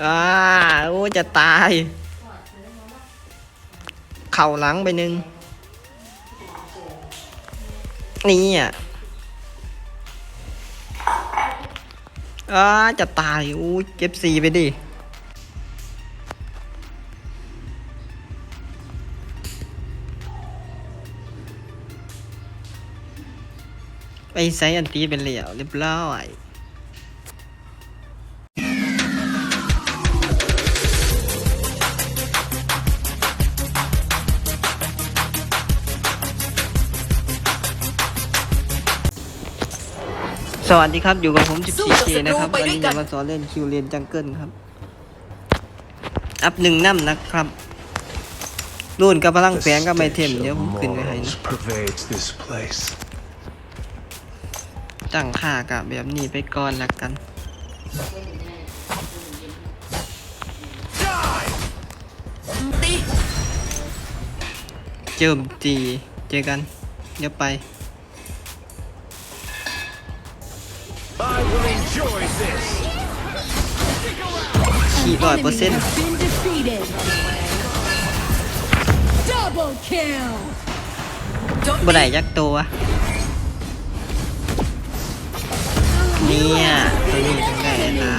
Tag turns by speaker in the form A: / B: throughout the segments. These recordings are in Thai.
A: อ่าโอ้จะตาย เข่าหลังไปหนึ่งนี่อะอ่าจะตายอู้เก็บสีไปดิไปใส่อันตีเป็นเหลี่ยวเรียบร้อย สวัสดีครับอยู่กับผม 14K นะครับวันนี้จะมาสอนเล่นคิวเรียนจังเกิลครับ อัพหนึ่งน้ำนะครับ รุ่นกับพลังแฝงกับไม่เทมเดี๋ยวผมขึ้นไว้ให้นะ
B: pervades this place.
A: ตั้งค่ากับแบบนี้ไปก่อนละกันเจิมจีเจอกัน เดี๋ยวไป ขี่ร้อยเปอร์เซ็นต์
C: Been defeated. Double kill.
A: บ่ได้ยักตัว เนี่ย ตัวนี้ต้องได้ละ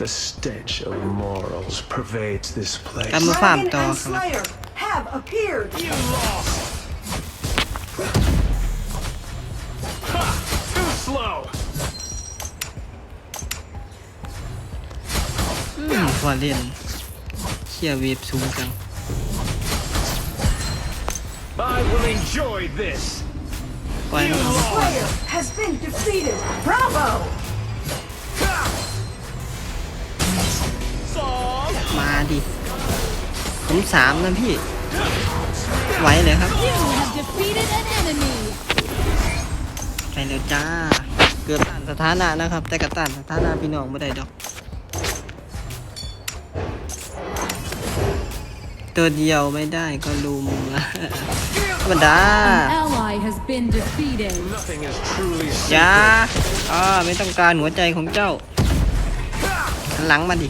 B: The stench of morals pervades this
A: กลับ
B: place.
A: มาฟาร์ม
D: Dragon
A: ต่อ
D: and
A: ครับ อืมพอเล่นเชี่ยเวฟสูงจัง
B: I will enjoy this.
A: ปล่อยมัน
D: Slayer has been defeated. Bravo!
B: Ha! Song.
A: มาดิผมสามนะพี่ ไหวเลยครับ
C: You have defeated an enemy.
A: ไปเร็วจ้า เกือบต้านสถานะนะครับ แต่กระต้านสถานะพี่น้องไม่ได้ดอก ตัวเดียวไม่ได้ก็ลุมละธรรมดา
C: An ally has been defeated.
B: Nothing is truly
A: จ้า
B: sacred.
A: อ่าไม่ต้องการหัวใจของเจ้าหันหลังมาดิ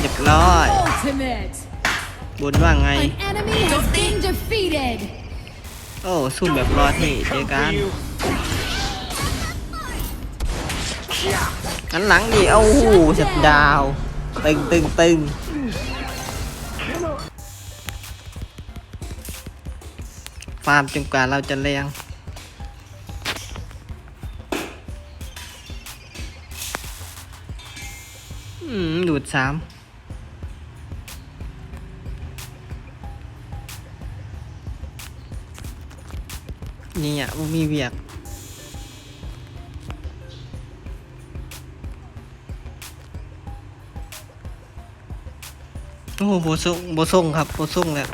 A: เรียบร้อย
C: Ultimate.
A: บนว่าไง
C: An enemy has been defeated.
A: โอ้สู้แบบรอเท่เจอ
B: Come
A: กัน
B: for you.
A: หันหลังดิเอ้าหูสัดดาว ตึงตึงตึงฟาร์มจนกว่าเราจะแรงอืมดูดสามนี่อะมีเวียก โอ้โหโบส่งโบส่งครับโบส่งแหล้ว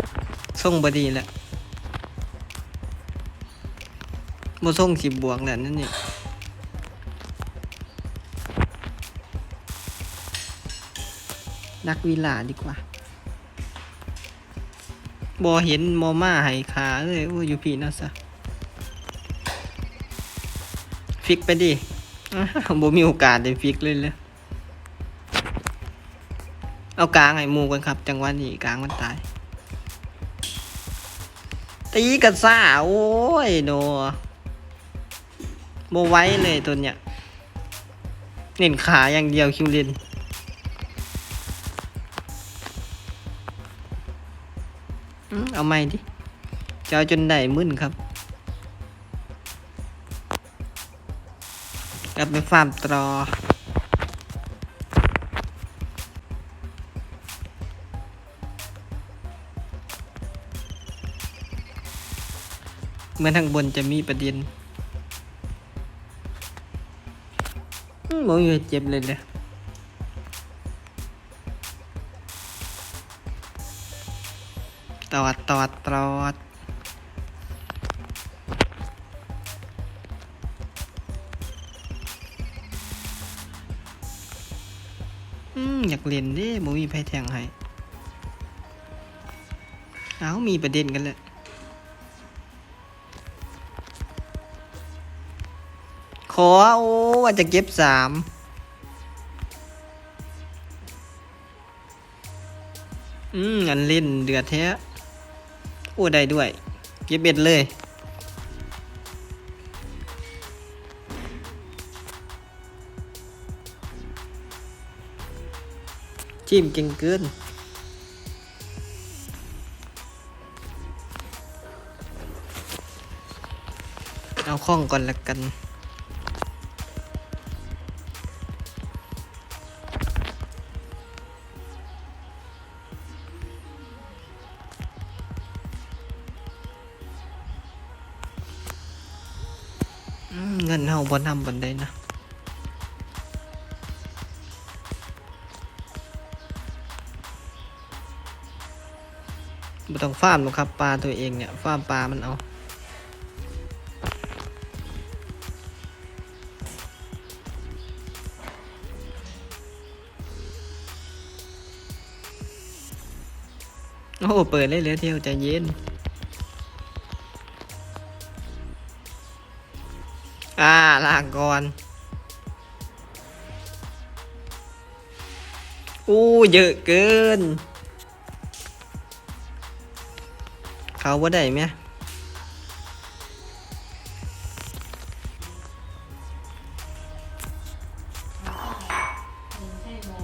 A: ส่งบดีแหล้วโบส่งสิบบวกแหล้วนั่นนี่นักวิลาดีกว่าบอเห็นมอมาให้ขาเลยโอ้ยู่พี่นะซะฟิกไปดิบ่มีโอกาสได้ฟิกเลยเลย เอากลางให้มูกันครับ จังหวะนี้กลางมันตาย ตีกันซ่าโอ้ยโนโบไว้เลยตัวเนี้ยเน้นขาอย่างเดียวคิวเลนเอาไม่ดิจะเอาจนได้มึนครับกลับไปฟาร์มตรอ เหมือนทางบนจะมีประเด็นอืมบ่เจ็บเลยเลยตอดตอดตอดอยากเรียนดิบ่มีไผแทงให้ เอามีประเด็นกันเลย อ โอ้ว่าจะเก็บสามอืมอันเล่นเดือดแท้โอ้ได้ด้วย เก็บเบ็ดเลยจิ้มเก่งเกินเอาข้องก่อนละกัน เงินเฮาบ่นำบันไดนะไม่ต้องฟาร์มหรอกครับปลาตัวเองเนี่ยฟาร์มปลามันเอาโอ้เปิดเลยเลยเที่ยวใจเย็น อ่าลากก่อนอู้เยอะเกิน เขาว่าได้ไหม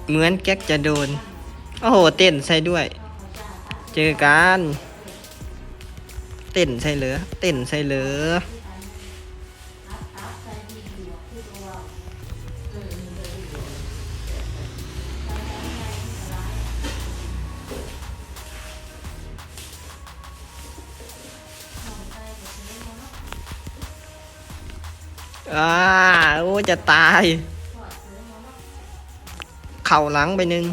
A: เหมือนแก๊กจะโดน โอ้โห เต้นใส่ด้วย เจอกัน เต้นใส่เหลือ เต้นใส่เหลือ อ่าโอ้จะตาย เข่าหลังไปหนึ่ง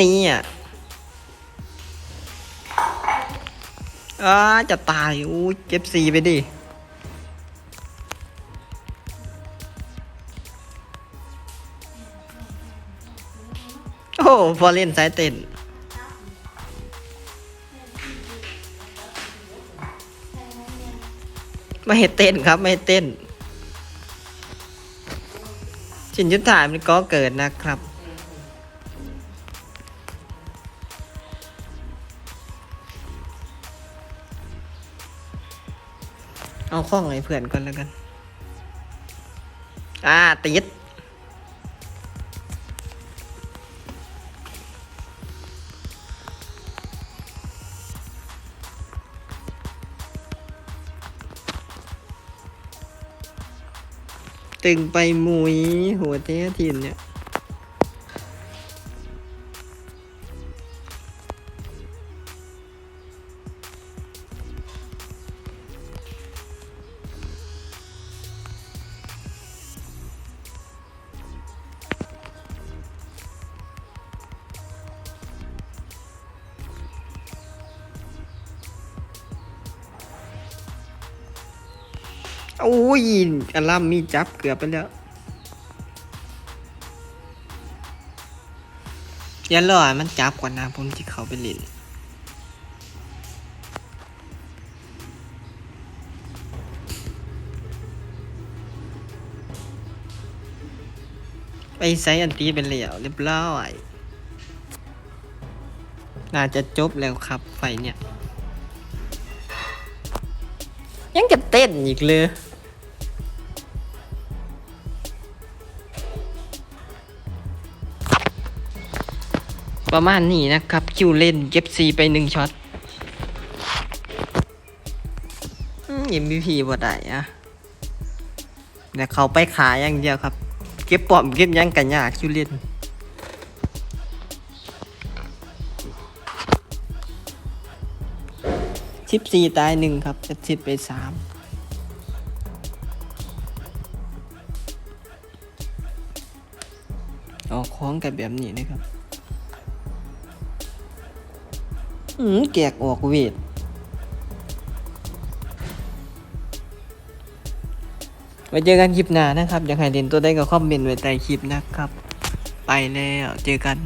A: นี่อะอ่าจะตายอู้เก็บสีไปดิ โอ้พอเล่นสายเต้นไม่ให้เต้นครับไม่เต้น ชินยุทธายมันก็เกิดนะครับ เอาข้องไอ้เพื่อนก่อนแล้วกัน อ่าติด ตึงไปมุยหัวเท้ถิ่นเนี่ย โอ้ยอัลลัมมีจับเกือบไปแล้วอย่ารอให้มันจับก่อนนะผมที่เขาไปเล่นไปใส่อันตีเป็นเหลี่ยวเรียบร้อยน่าจะจบแล้วครับไฟเนี่ย ยังจะเต้นอีกเลย ประมาณนี้นะครับ คิวเล่นเก็บซีไปหนึ่งช็อตยิมพีพีบ่ได้อะแต่เขาไปขายอย่างเดียวครับ เก็บปอมเก็บยังกันยากคิวเล่นสิบสี่ตายหนึ่งครับจะสิบไปสามเอาคล้องกันแบบนี้นะครับ อืมแกกออกเวทไว้เจอกันคลิปหน้านะครับ อยากให้เล่นตัวได้ก็คอมเมนต์ไว้ใต้คลิปนะครับ ไปแล้วเจอกัน